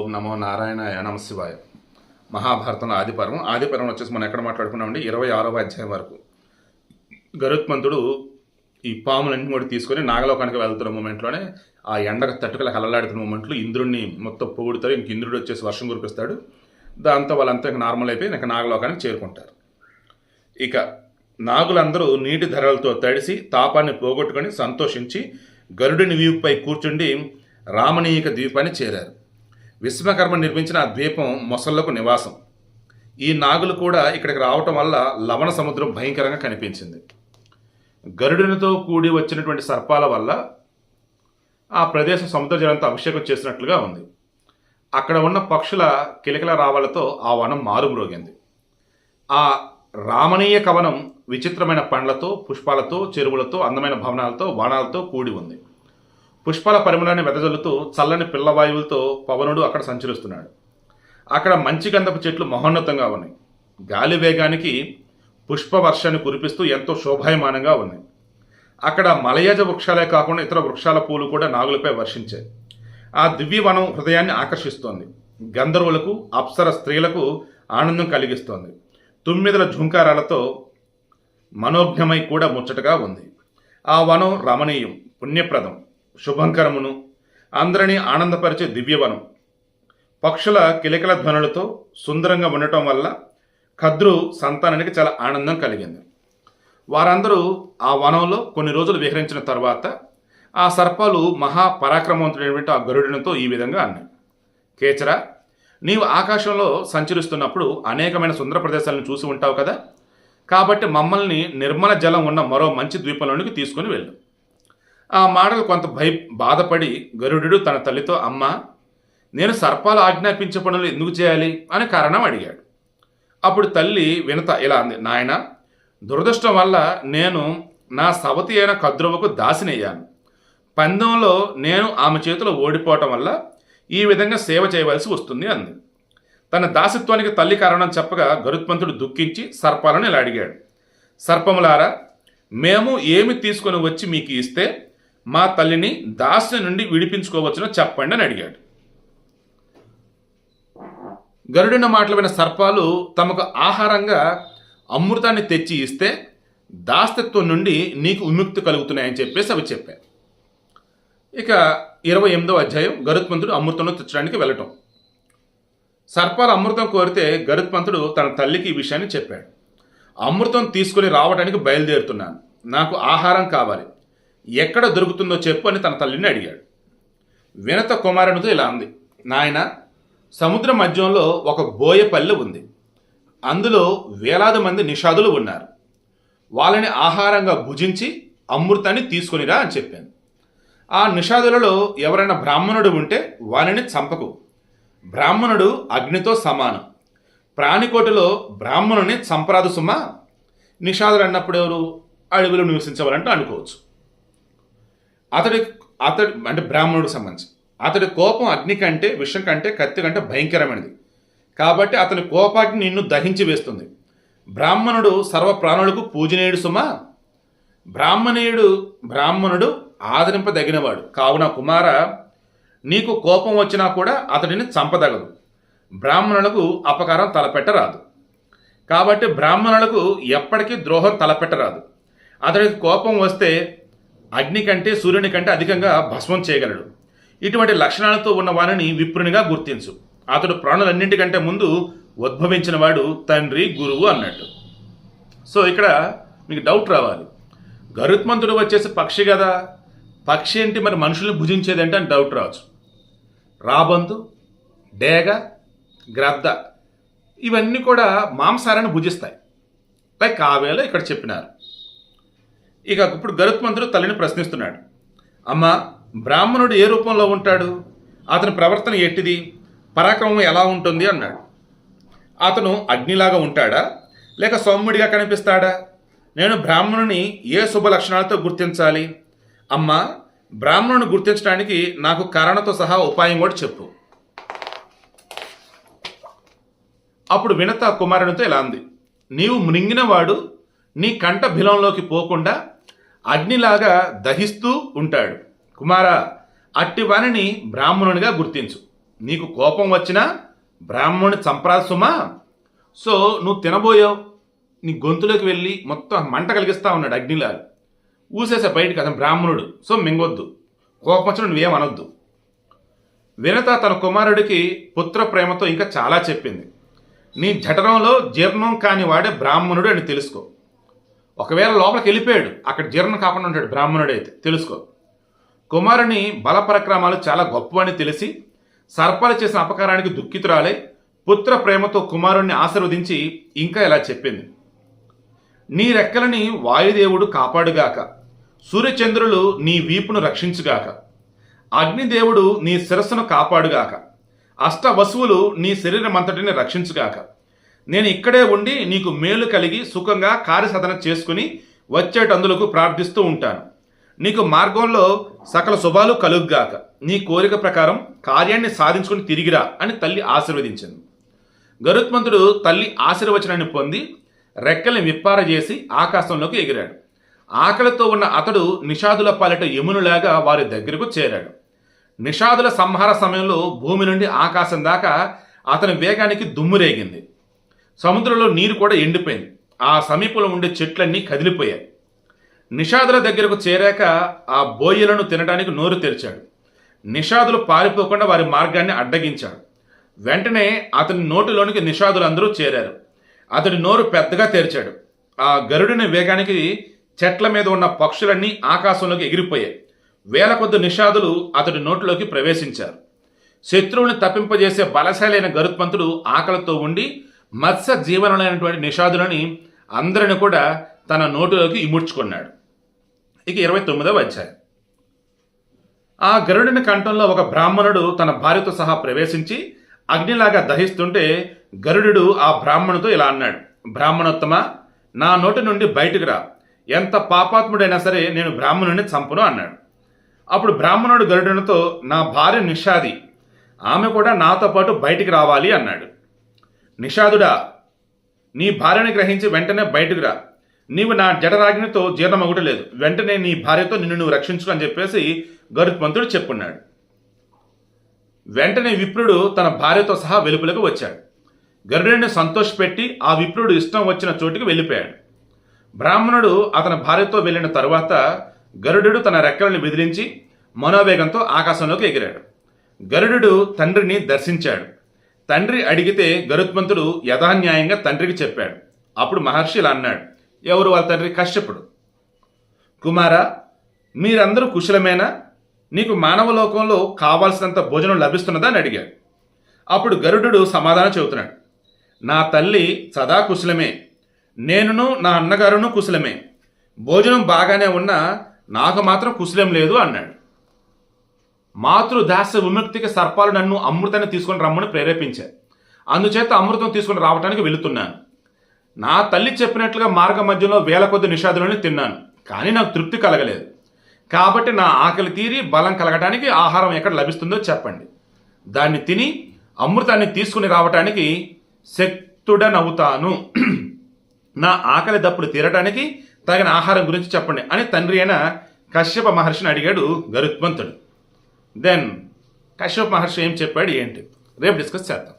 ఓం నమో నారాయణాయ నమ శివాయ. మహాభారతంలో ఆదిపర్వం ఆదిపర్వం వచ్చేసి మనం ఎక్కడ మాట్లాడుకున్నామండి? ఇరవై ఆరవ అధ్యాయం వరకు. గరుత్మంతుడు ఈ పాములన్నీ కూడా తీసుకొని నాగలోకానికి వెళ్తున్న మూమెంట్లోనే ఆ ఎండకు తట్టుకల కలలాడుతున్న మూమెంట్లో ఇంద్రుడిని మొత్తం పొగుడుతారు. ఇంక ఇంద్రుడు వచ్చేసి వర్షం కురిపిస్తాడు. దాంతో వాళ్ళంతా ఇంకా నార్మల్ అయిపోయి ఇంకా నాగలోకానికి చేరుకుంటారు. ఇక నాగులందరూ నీటి ధరలతో తడిసి తాపాన్ని పోగొట్టుకొని సంతోషించి గరుడిని వీపుపై కూర్చుండి రామణీయక ద్వీపాన్ని చేరారు. విశ్వకర్మ నిర్మించిన ఆ ద్వీపం మొసళ్ళకు నివాసం. ఈ నాగులు కూడా ఇక్కడికి రావటం వల్ల లవణ సముద్రం భయంకరంగా కనిపించింది. గరుడునితో కూడి వచ్చినటువంటి సర్పాల వల్ల ఆ ప్రదేశం సముద్ర జలంతో అభిషేకం చేసినట్లుగా ఉంది. అక్కడ ఉన్న పక్షుల కిలకిల రావాలతో ఆ వనం మారుమ్రోగింది. ఆ రామణీయ కవనం విచిత్రమైన పండ్లతో పుష్పాలతో చెరువులతో అందమైన భవనాలతో వనాలతో కూడి ఉంది. పుష్పాల పరిమళాన్ని వెదజల్లుతూ చల్లని పిల్లవాయువులతో పవనుడు అక్కడ సంచరిస్తున్నాడు. అక్కడ మంచి గంధపు చెట్లు మహోన్నతంగా ఉన్నాయి. గాలి వేగానికి పుష్పవర్షాన్ని కురిపిస్తూ ఎంతో శోభాయమానంగా ఉన్నాయి. అక్కడ మలయజ వృక్షాలే కాకుండా ఇతర వృక్షాల పూలు కూడా నాగులపై వర్షించాయి. ఆ దివ్యవనం హృదయాన్ని ఆకర్షిస్తోంది. గంధర్వులకు అప్సర స్త్రీలకు ఆనందం కలిగిస్తోంది. తుమ్మిదల ఝుంకారాలతో మనోజ్ఞమై కూడా ముచ్చటగా ఉంది. ఆ వనం రమణీయం పుణ్యప్రదం. శుభంకరమును అందరినీ ఆనందపరిచే దివ్యవనం. పక్షుల కిలకిల ధ్వనులతో సుందరంగా ఉండటం వల్ల ఖద్రు సంతానానికి చాలా ఆనందం కలిగింది. వారందరూ ఆ వనంలో కొన్ని రోజులు విహరించిన తర్వాత ఆ సర్పాలు మహాపరాక్రమవంతుడైనటువంటి ఆ గరుడినితో ఈ విధంగా అన్నాయి. కేచర నీవు ఆకాశంలో సంచరిస్తున్నప్పుడు అనేకమైన సుందర ప్రదేశాలను చూసి ఉంటావు కదా? కాబట్టి మమ్మల్ని నిర్మల జలం ఉన్న మరో మంచి ద్వీపంలోనికి తీసుకుని వెళ్ళు. ఆ మాటలు కొంత భయ బాధపడి గరుడు తన తల్లితో అమ్మ నేను సర్పాలు ఆజ్ఞాపించే పనులు ఎందుకు చేయాలి? అని కారణం అడిగాడు. అప్పుడు తల్లి వినత ఇలా అంది నాయన దురదృష్టం వల్ల నేను నా సవతి అయిన కద్రువకు దాసినయ్యాను. పందెంలో నేను ఆమె చేతిలో ఓడిపోవటం వల్ల ఈ విధంగా సేవ చేయవలసి వస్తుంది అంది. తన దాసత్వానికి తల్లి కారణం చెప్పగా గరుత్మంతుడు దుఃఖించి సర్పాలను ఇలా అడిగాడు సర్పములారా మేము ఏమి తీసుకొని వచ్చి మీకు ఇస్తే మా తల్లిని దాస్య నుండి విడిపించుకోవచ్చునో చెప్పండి అని అడిగాడు. గరుడిన మాటలు విన్న సర్పాలు తమకు ఆహారంగా అమృతాన్ని తెచ్చి ఇస్తే దాస్తత్వం నుండి నీకు విముక్తి కలుగుతున్నాయని చెప్పేసి అవి చెప్పారు. ఇక ఇరవై ఎనిమిదో అధ్యాయం గరుత్మంతుడు అమృతంలో తెచ్చడానికి వెళ్ళటం. సర్పాలు అమృతం కోరితే గరుత్మంతుడు తన తల్లికి ఈ విషయాన్ని చెప్పాడు. అమృతం తీసుకుని రావడానికి బయలుదేరుతున్నాను. నాకు ఆహారం కావాలి. ఎక్కడ దొరుకుతుందో చెప్పు అని తన తల్లిని అడిగాడు. వినత కుమారునితో ఇలా అంది. నాయన సముద్ర మధ్యంలో ఒక బోయపల్లె ఉంది. అందులో వేలాది మంది నిషాదులు ఉన్నారు. వాళ్ళని ఆహారంగా భుజించి అమృతాన్ని తీసుకునిరా అని చెప్పాను. ఆ నిషాదులలో ఎవరైనా బ్రాహ్మణుడు ఉంటే వాళ్ళని చంపకు. బ్రాహ్మణుడు అగ్నితో సమానం. ప్రాణికోటిలో బ్రాహ్మణుని చంపరాదు సుమా. నిషాదులు అన్నప్పుడు ఎవరు? అడవిలో నివసించవాలంటూ అనుకోవచ్చు. అతడి అతడి అంటే బ్రాహ్మణుడికి సంబంధించి. అతడి కోపం అగ్ని కంటే విషం కంటే కత్తి కంటే భయంకరమైనది. కాబట్టి అతని కోపాగ్ని నిన్ను దహించి వేస్తుంది. బ్రాహ్మణుడు సర్వ ప్రాణులకు పూజనీయుడు సుమ. బ్రాహ్మణీయుడు బ్రాహ్మణుడు ఆదరింపదగినవాడు. కావున కుమార నీకు కోపం వచ్చినా కూడా అతడిని చంపదగదు. బ్రాహ్మణులకు అపకారం తలపెట్టరాదు. కాబట్టి బ్రాహ్మణులకు ఎప్పటికీ ద్రోహం తలపెట్టరాదు. అతడికి కోపం వస్తే అగ్ని కంటే సూర్యుని కంటే అధికంగా భస్మం చేయగలడు. ఇటువంటి లక్షణాలతో ఉన్న వారిని విప్రునిగా గుర్తించు. అతడు ప్రాణులన్నింటికంటే ముందు ఉద్భవించిన వాడు తండ్రి గురువు అన్నట్టు. సో ఇక్కడ మీకు డౌట్ రావాలి. గరుత్మంతుడు వచ్చేసి పక్షి కదా. పక్షి ఏంటి మరి మనుషుల్ని భుజించేదంటే అని డౌట్ రావచ్చు. రాబందు డేగ గ్రద్ద ఇవన్నీ కూడా మాంసారాన్ని భుజిస్తాయి. లైక్ కావేలో ఇక్కడ చెప్పినారు. ఇక ఇప్పుడు గరుత్మంతుడు తల్లిని ప్రశ్నిస్తున్నాడు. అమ్మ బ్రాహ్మణుడు ఏ రూపంలో ఉంటాడు? అతని ప్రవర్తన ఎట్టిది పరాక్రమం ఎలా ఉంటుంది? అన్నాడు. అతను అగ్నిలాగా ఉంటాడా? లేక సౌమ్యుడిగా కనిపిస్తాడా? నేను బ్రాహ్మణుని ఏ శుభ లక్షణాలతో గుర్తించాలి? అమ్మ బ్రాహ్మణుని గుర్తించడానికి నాకు కారణతో సహా ఉపాయం కూడా చెప్పు. అప్పుడు వినత కుమారునితో ఇలా అంది. నీవు మృంగినవాడు నీ కంట బిలంలోకి పోకుండా అగ్నిలాగా దహిస్తూ ఉంటాడు. కుమార అట్టి వాణిని బ్రాహ్మణునిగా గుర్తించు. నీకు కోపం వచ్చినా బ్రాహ్మణుని చంపరాదు సుమా సో నువ్వు తినబోయావు. నీ గొంతులోకి వెళ్ళి మొత్తం మంట కలిగిస్తా ఉన్నాడు అగ్నిలాగా. ఊసేసే బయటికి అతను బ్రాహ్మణుడు. సో మింగొద్దు. కోపం వచ్చిన నువ్వేం అనొద్దు. వినత తన కుమారుడికి పుత్ర ప్రేమతో ఇంకా చాలా చెప్పింది. నీ జఠరంలో జీర్ణం కాని వాడే బ్రాహ్మణుడు అని తెలుసుకో. ఒకవేళ లోపలికి వెళ్ళిపోయాడు అక్కడ జీర్ణం కాకుండా ఉంటాడు బ్రాహ్మణుడైతే తెలుసుకో. కుమారుని బలపరక్రమాలు చాలా గొప్పవని తెలిసి సర్పాలు చేసిన అపకారానికి దుఃఖితురాలై పుత్ర ప్రేమతో కుమారుణ్ణి ఆశీర్వదించి ఇంకా ఇలా చెప్పింది. నీ రెక్కలని వాయుదేవుడు కాపాడుగాక సూర్యచంద్రులు నీ వీపును రక్షించుగాక అగ్నిదేవుడు నీ శిరస్సును కాపాడుగాక అష్ట వసువులు నీ శరీరమంతటిని రక్షించుగాక నేను ఇక్కడే ఉండి నీకు మేలు కలిగి సుఖంగా కార్యసాధన చేసుకుని వచ్చేటందులకు ప్రార్థిస్తూ ఉంటాను. నీకు మార్గంలో సకల శుభాలు కలుగ్గాక. నీ కోరిక ప్రకారం కార్యాన్ని సాధించుకుని తిరిగిరా అని తల్లి ఆశీర్వదించింది. గరుత్మంతుడు తల్లి ఆశీర్వచనాన్ని పొంది రెక్కల్ని విప్పారజేసి ఆకాశంలోకి ఎగిరాడు. ఆకలితో ఉన్న అతడు నిషాదుల పాలిట యమునులాగా వారి దగ్గరకు చేరాడు. నిషాదుల సంహార సమయంలో భూమి నుండి ఆకాశం దాకా అతని వేగానికి దుమ్ము రేగింది. సముద్రంలో నీరు కూడా ఎండిపోయింది. ఆ సమీపంలో ఉండే చెట్లన్నీ కదిలిపోయాయి. నిషాదుల దగ్గరకు చేరాక ఆ బోయలను తినడానికి నోరు తెరిచాడు. నిషాదులు పారిపోకుండా వారి మార్గాన్ని అడ్డగించాడు. వెంటనే అతని నోటిలోనికి నిషాదులందరూ చేరారు. అతడి నోరు పెద్దగా తెరిచాడు. ఆ గరుడిని వేగానికి చెట్ల మీద ఉన్న పక్షులన్నీ ఆకాశంలోకి ఎగిరిపోయాయి. వేల కొద్ది నిషాదులు అతడి నోటిలోకి ప్రవేశించారు. శత్రువుని తప్పింపజేసే బలశాలైన గరుత్మంతుడు ఆకలితో ఉండి మత్స్య జీవనులైనటువంటి నిషాదులని అందరిని కూడా తన నోటిలోకి ఇముడ్చుకున్నాడు. ఇక ఇరవై తొమ్మిదవ అధ్యాయం. ఆ గరుడిని కంఠంలో ఒక బ్రాహ్మణుడు తన భార్యతో సహా ప్రవేశించి అగ్నిలాగా దహిస్తుంటే గరుడు ఆ బ్రాహ్మణుతో ఇలా అన్నాడు బ్రాహ్మణోత్తమ నా నోటి నుండి బయటకు రా. ఎంత పాపాత్ముడైనా సరే నేను బ్రాహ్మణుడిని చంపను అన్నాడు. అప్పుడు బ్రాహ్మణుడు గరుడునితో నా భార్య నిషాది ఆమె కూడా నాతో పాటు బయటికి రావాలి అన్నాడు. నిషాదుడా నీ భార్యని గ్రహించి వెంటనే బయటకు రా. నీవు నా జడరాగినితో జీర్ణమగుటలేదు. వెంటనే నీ భార్యతో నిన్ను నువ్వు రక్షించుకు అని చెప్పేసి గరుత్మంతుడు చెప్పున్నాడు. వెంటనే విప్రుడు తన భార్యతో సహా వెలుపులకు వచ్చాడు. గరుడిని సంతోషపెట్టి ఆ విప్రుడు ఇష్టం వచ్చిన చోటికి వెళ్ళిపోయాడు. బ్రాహ్మణుడు అతని భార్యతో వెళ్ళిన తరువాత గరుడు తన రెక్కలను బెదిరించి మనోవేగంతో ఆకాశంలోకి ఎగిరాడు. గరుడు తండ్రిని దర్శించాడు. తండ్రి అడిగితే గరుత్మంతుడు యథాన్యాయంగా తండ్రికి చెప్పాడు. అప్పుడు మహర్షి ఇలా అన్నాడు ఎవరు వాళ్ళ తండ్రి? కశ్యపుడు. కుమారా మీరందరూ కుశలమేనా? నీకు మానవ లోకంలో కావాల్సినంత భోజనం లభిస్తున్నదా? అని అడిగాడు. అప్పుడు గరుడు సమాధానం చెబుతున్నాడు నా తల్లి సదా కుశలమే. నేనును నా అన్నగారును కుశలమే. భోజనం బాగానే ఉన్నా నాకు మాత్రం కుశలం లేదు అన్నాడు. మాతృదాస విముక్తికి సర్పాలు నన్ను అమృతాన్ని తీసుకొని రమ్మని ప్రేరేపించారు అందుచేత అమృతం తీసుకొని రావడానికి వెళుతున్నాను. నా తల్లి చెప్పినట్లుగా మార్గ మధ్యలో వేల కొద్ది నిషాదులను తిన్నాను కానీ నాకు తృప్తి కలగలేదు. కాబట్టి నా ఆకలి తీరి బలం కలగడానికి ఆహారం ఎక్కడ లభిస్తుందో చెప్పండి. దాన్ని తిని అమృతాన్ని తీసుకుని రావటానికి శక్తుడనవుతాను. నా ఆకలి దప్పుడు తీరటానికి తగిన ఆహారం గురించి చెప్పండి అని తండ్రి అయిన కశ్యప మహర్షిని అడిగాడు గరుత్మంతుడు. దెన్ కశ్యప్ మహర్షి ఏం చెప్పాడు ఏంటి? రేపు డిస్కస్ చేద్దాం.